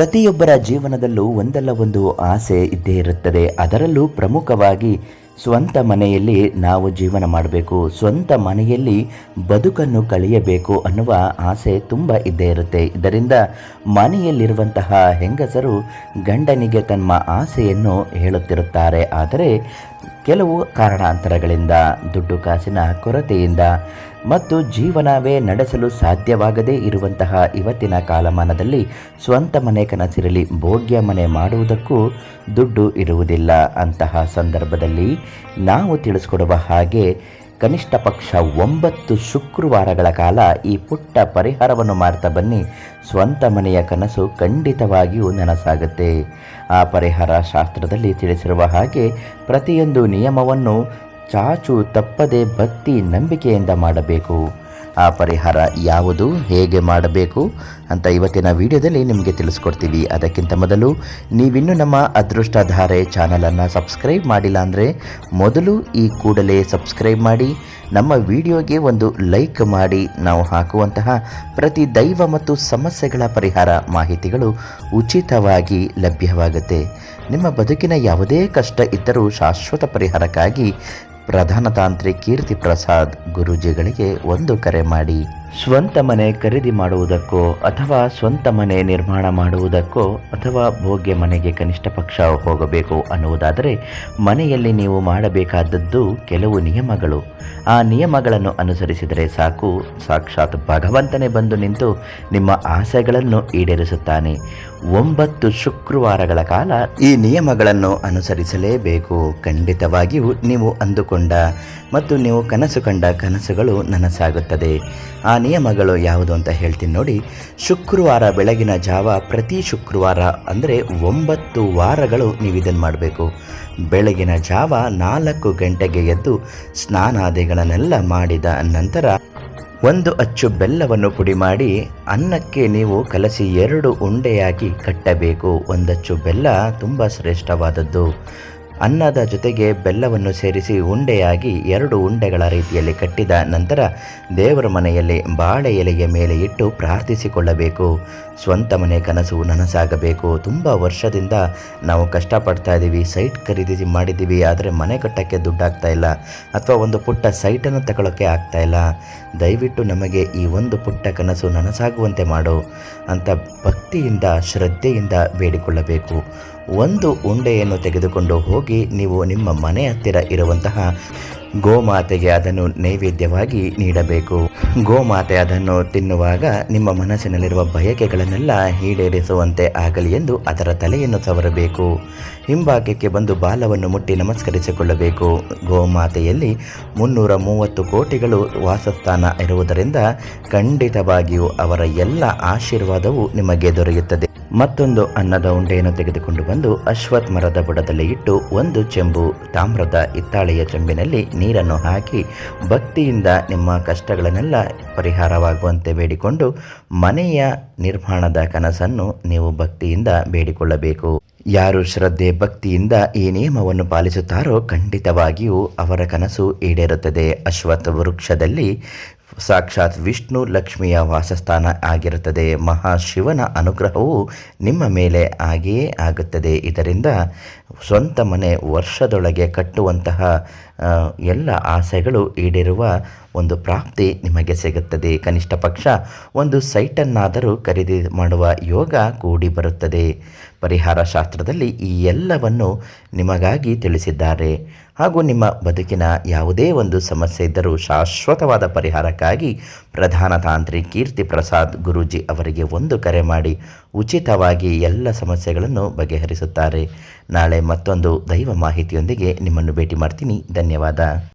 ಪ್ರತಿಯೊಬ್ಬರ ಜೀವನದಲ್ಲೂ ಒಂದಲ್ಲ ಒಂದು ಆಸೆ ಇದ್ದೇ ಇರುತ್ತದೆ. ಅದರಲ್ಲೂ ಪ್ರಮುಖವಾಗಿ ಸ್ವಂತ ಮನೆಯಲ್ಲಿ ನಾವು ಜೀವನ ಮಾಡಬೇಕು. ಸ್ವಂತ ಮನೆಯಲ್ಲಿ ಬದುಕನ್ನು ಕಳೆಯಬೇಕು ಅನ್ನುವ ಆಸೆ ತುಂಬ ಇದ್ದೇ ಇರುತ್ತೆ. ಇದರಿಂದ ಮನೆಯಲ್ಲಿರುವಂತಹ ಹೆಂಗಸರು ಗಂಡನಿಗೆ ತಮ್ಮ ಆಸೆಯನ್ನು ಹೇಳುತ್ತಿರುತ್ತಾರೆ. ಆದರೆ ಕೆಲವು ಕಾರಣಾಂತರಗಳಿಂದ, ದುಡ್ಡು, ಕಾಸಿನ ಕೊರತೆಯಿಂದ ಮತ್ತು ಜೀವನವೇ ನಡೆಸಲು ಸಾಧ್ಯವಾಗದೇ ಇರುವಂತಹ ಇವತ್ತಿನ ಕಾಲಮಾನದಲ್ಲಿ ಸ್ವಂತ ಮನೆ ಕನಸಿರಲಿ, ಭೋಗ್ಯ ಮನೆ ಮಾಡುವುದಕ್ಕೂ ದುಡ್ಡು ಇರುವುದಿಲ್ಲ. ಅಂತಹ ಸಂದರ್ಭದಲ್ಲಿ ನಾವು ತಿಳಿಸ್ಕೊಡುವ ಹಾಗೆ ಕನಿಷ್ಠ ಪಕ್ಷ ಒಂಬತ್ತು ಶುಕ್ರವಾರಗಳ ಕಾಲ ಈ ಪುಟ್ಟ ಪರಿಹಾರವನ್ನು ಮಾಡ್ತಾ ಬನ್ನಿ. ಸ್ವಂತ ಮನೆಯ ಕನಸು ಖಂಡಿತವಾಗಿಯೂ ನನಸಾಗುತ್ತೆ. ಆ ಪರಿಹಾರ ಶಾಸ್ತ್ರದಲ್ಲಿ ತಿಳಿಸಿರುವ ಹಾಗೆ ಪ್ರತಿಯೊಂದು ನಿಯಮವನ್ನು ಚಾಚು ತಪ್ಪದೆ ಭಕ್ತಿ ನಂಬಿಕೆಯಿಂದ ಮಾಡಬೇಕು. ಆ ಪರಿಹಾರ ಯಾವುದು, ಹೇಗೆ ಮಾಡಬೇಕು ಅಂತ ಇವತ್ತಿನ ವಿಡಿಯೋದಲ್ಲಿ ನಿಮಗೆ ತಿಳಿಸ್ಕೊಡ್ತೀವಿ. ಅದಕ್ಕಿಂತ ಮೊದಲು ನೀವಿನ್ನೂ ನಮ್ಮ ಅದೃಷ್ಟಧಾರೆ ಚಾನಲನ್ನು ಸಬ್ಸ್ಕ್ರೈಬ್ ಮಾಡಿಲ್ಲ ಅಂದರೆ ಮೊದಲು ಈ ಕೂಡಲೇ ಸಬ್ಸ್ಕ್ರೈಬ್ ಮಾಡಿ, ನಮ್ಮ ವಿಡಿಯೋಗೆ ಒಂದು ಲೈಕ್ ಮಾಡಿ. ನಾವು ಹಾಕುವಂತಹ ಪ್ರತಿ ದೈವ ಮತ್ತು ಸಮಸ್ಯೆಗಳ ಪರಿಹಾರ ಮಾಹಿತಿಗಳು ಉಚಿತವಾಗಿ ಲಭ್ಯವಾಗುತ್ತೆ. ನಿಮ್ಮ ಬದುಕಿನ ಯಾವುದೇ ಕಷ್ಟ ಇದ್ದರೂ ಶಾಶ್ವತ ಪರಿಹಾರಕ್ಕಾಗಿ ಪ್ರಧಾನ ತಾಂತ್ರಿ ಕೀರ್ತಿ ಪ್ರಸಾದ್ ಗುರೂಜಿಗಳಿಗೆ ಒಂದು ಕರೆ ಮಾಡಿ. ಸ್ವಂತ ಮನೆ ಖರೀದಿ ಮಾಡುವುದಕ್ಕೋ ಅಥವಾ ಸ್ವಂತ ಮನೆ ನಿರ್ಮಾಣ ಮಾಡುವುದಕ್ಕೋ ಅಥವಾ ಭೋಗ್ಯ ಮನೆಗೆ ಕನಿಷ್ಠ ಪಕ್ಷ ಹೋಗಬೇಕು ಅನ್ನುವುದಾದರೆ ಮನೆಯಲ್ಲಿ ನೀವು ಮಾಡಬೇಕಾದದ್ದು ಕೆಲವು ನಿಯಮಗಳು. ಆ ನಿಯಮಗಳನ್ನು ಅನುಸರಿಸಿದರೆ ಸಾಕು. ಸಾಕ್ಷಾತ್ ಭಗವಂತನೇ ಬಂದು ನಿಂತು ನಿಮ್ಮ ಆಸೆಗಳನ್ನು ಈಡೇರಿಸುತ್ತಾನೆ. ಒಂಬತ್ತು ಶುಕ್ರವಾರಗಳ ಕಾಲ ಈ ನಿಯಮಗಳನ್ನು ಅನುಸರಿಸಲೇಬೇಕು. ಖಂಡಿತವಾಗಿಯೂ ನೀವು ಅಂದುಕೊಂಡ ಮತ್ತು ನೀವು ಕನಸು ಕಂಡ ಕನಸುಗಳು ನನಸಾಗುತ್ತದೆ. ಆ ನಿಯಮಗಳು ಯಾವುದು ಅಂತ ಹೇಳ್ತೀನಿ ನೋಡಿ. ಶುಕ್ರವಾರ ಬೆಳಗಿನ ಜಾವ ಪ್ರತಿ ಶುಕ್ರವಾರ ಅಂದರೆ ಒಂಬತ್ತು ವಾರಗಳು ನೀವು ಇದನ್ನು ಮಾಡಬೇಕು. ಬೆಳಗಿನ ಜಾವ ನಾಲ್ಕು ಗಂಟೆಗೆ ಎದ್ದು ಸ್ನಾನಾದಿಗಳನ್ನೆಲ್ಲ ಮಾಡಿದ ನಂತರ ಒಂದು ಅಚ್ಚು ಬೆಲ್ಲವನ್ನು ಪುಡಿ ಮಾಡಿ ಅನ್ನಕ್ಕೆ ನೀವು ಕಲಸಿ ಎರಡು ಉಂಡೆಯಾಗಿ ಕಟ್ಟಬೇಕು. ಒಂದಚ್ಚು ಬೆಲ್ಲ ತುಂಬ ಶ್ರೇಷ್ಠವಾದದ್ದು. ಅನ್ನದ ಜೊತೆಗೆ ಬೆಲ್ಲವನ್ನು ಸೇರಿಸಿ ಉಂಡೆಯಾಗಿ ಎರಡು ಉಂಡೆಗಳ ರೀತಿಯಲ್ಲಿ ಕಟ್ಟಿದ ನಂತರ ದೇವರ ಮನೆಯಲ್ಲಿ ಬಾಳೆ ಎಲೆಯ ಮೇಲೆ ಇಟ್ಟು ಪ್ರಾರ್ಥಿಸಿಕೊಳ್ಳಬೇಕು. ಸ್ವಂತ ಮನೆ ಕನಸು ನನಸಾಗಬೇಕು. ತುಂಬ ವರ್ಷದಿಂದ ನಾವು ಕಷ್ಟಪಡ್ತಾ ಇದ್ದೀವಿ. ಸೈಟ್ ಖರೀದಿಸಿ ಮಾಡಿದ್ದೀವಿ. ಆದರೆ ಮನೆ ಕಟ್ಟೋಕ್ಕೆ ದುಡ್ಡಾಗ್ತಾ ಇಲ್ಲ. ಅಥವಾ ಒಂದು ಪುಟ್ಟ ಸೈಟನ್ನು ತಗೊಳ್ಳೋಕ್ಕೆ ಆಗ್ತಾ ಇಲ್ಲ. ದಯವಿಟ್ಟು ನಮಗೆ ಈ ಒಂದು ಪುಟ್ಟ ಕನಸು ನನಸಾಗುವಂತೆ ಮಾಡು ಅಂತ ಭಕ್ತಿಯಿಂದ, ಶ್ರದ್ಧೆಯಿಂದ ಬೇಡಿಕೊಳ್ಳಬೇಕು. ಒಂದು ಉಂಡೆಯನ್ನು ತೆಗೆದುಕೊಂಡು ಹೋಗಿ ನೀವು ನಿಮ್ಮ ಮನೆ ಹತ್ತಿರ ಇರುವಂತಹ ಗೋಮಾತೆಗೆ ಅದನ್ನು ನೈವೇದ್ಯವಾಗಿ ನೀಡಬೇಕು. ಗೋಮಾತೆ ಅದನ್ನು ತಿನ್ನುವಾಗ ನಿಮ್ಮ ಮನಸ್ಸಿನಲ್ಲಿರುವ ಬಯಕೆಗಳನ್ನೆಲ್ಲ ಈಡೇರಿಸುವಂತೆ ಆಗಲಿ ಎಂದು ಅದರ ತಲೆಯನ್ನು ಸವರಬೇಕು. ಹಿಂಭಾಗಕ್ಕೆ ಬಂದು ಬಾಲವನ್ನು ಮುಟ್ಟಿ ನಮಸ್ಕರಿಸಿಕೊಳ್ಳಬೇಕು. ಗೋಮಾತೆಯಲ್ಲಿ ಮುನ್ನೂರ ಮೂವತ್ತು ಕೋಟಿಗಳು ವಾಸಸ್ಥಾನ ಇರುವುದರಿಂದ ಖಂಡಿತವಾಗಿಯೂ ಅವರ ಎಲ್ಲ ಆಶೀರ್ವಾದವು ನಿಮಗೆ ದೊರೆಯುತ್ತದೆ. ಮತ್ತೊಂದು ಅನ್ನದ ಉಂಡೆಯನ್ನು ತೆಗೆದುಕೊಂಡು ಬಂದು ಅಶ್ವತ್ ಮರದ ಬುಡದಲ್ಲಿ ಇಟ್ಟು ಒಂದು ಚೆಂಬು ತಾಮ್ರದ ಹಿತ್ತಾಳೆಯ ಚೆಂಬಿನಲ್ಲಿ ನೀರನ್ನು ಹಾಕಿ ಭಕ್ತಿಯಿಂದ ನಿಮ್ಮ ಕಷ್ಟಗಳನ್ನೆಲ್ಲ ಪರಿಹಾರವಾಗುವಂತೆ ಬೇಡಿಕೊಂಡು ಮನೆಯ ನಿರ್ಮಾಣದ ಕನಸನ್ನು ನೀವು ಭಕ್ತಿಯಿಂದ ಬೇಡಿಕೊಳ್ಳಬೇಕು. ಯಾರು ಶ್ರದ್ಧೆ ಭಕ್ತಿಯಿಂದ ಈ ನಿಯಮವನ್ನು ಪಾಲಿಸುತ್ತಾರೋ ಖಂಡಿತವಾಗಿಯೂ ಅವರ ಕನಸು ಈಡೇರುತ್ತದೆ. ಅಶ್ವತ್ಥ ವೃಕ್ಷದಲ್ಲಿ ಸಾಕ್ಷಾತ್ ವಿಷ್ಣು ಲಕ್ಷ್ಮಿಯ ವಾಸಸ್ಥಾನ ಆಗಿರುತ್ತದೆ. ಮಹಾಶಿವನ ಅನುಗ್ರಹವು ನಿಮ್ಮ ಮೇಲೆ ಆಗಿಯೇ ಆಗುತ್ತದೆ. ಇದರಿಂದ ಸ್ವಂತ ಮನೆ ವರ್ಷದೊಳಗೆ ಕಟ್ಟುವಂತಹ ಎಲ್ಲ ಆಸೆಗಳು ಈಡೇರುವ ಒಂದು ಪ್ರಾಪ್ತಿ ನಿಮಗೆ ಸಿಗುತ್ತದೆ. ಕನಿಷ್ಠ ಪಕ್ಷ ಒಂದು ಸೈಟನ್ನಾದರೂ ಖರೀದಿ ಮಾಡುವ ಯೋಗ ಕೂಡಿ ಬರುತ್ತದೆ. ಪರಿಹಾರ ಶಾಸ್ತ್ರದಲ್ಲಿ ಈ ಎಲ್ಲವನ್ನು ನಿಮಗಾಗಿ ತಿಳಿಸಿದ್ದಾರೆ. ಹಾಗೂ ನಿಮ್ಮ ಬದುಕಿನ ಯಾವುದೇ ಒಂದು ಸಮಸ್ಯೆ ಇದ್ದರೂ ಶಾಶ್ವತವಾದ ಪರಿಹಾರಕ್ಕಾಗಿ ಪ್ರಧಾನ ತಾಂತ್ರಿ ಕೀರ್ತಿ ಪ್ರಸಾದ್ ಗುರೂಜಿ ಅವರಿಗೆ ಒಂದು ಕರೆ ಮಾಡಿ ಉಚಿತವಾಗಿ ಎಲ್ಲ ಸಮಸ್ಯೆಗಳನ್ನು ಬಗೆಹರಿಸುತ್ತಾರೆ. ನಾಳೆ ಮತ್ತೊಂದು ದೈವ ಮಾಹಿತಿಯೊಂದಿಗೆ ನಿಮ್ಮನ್ನು ಭೇಟಿ ಮಾಡ್ತೀನಿ. ಧನ್ಯವಾದ ధన్యవాద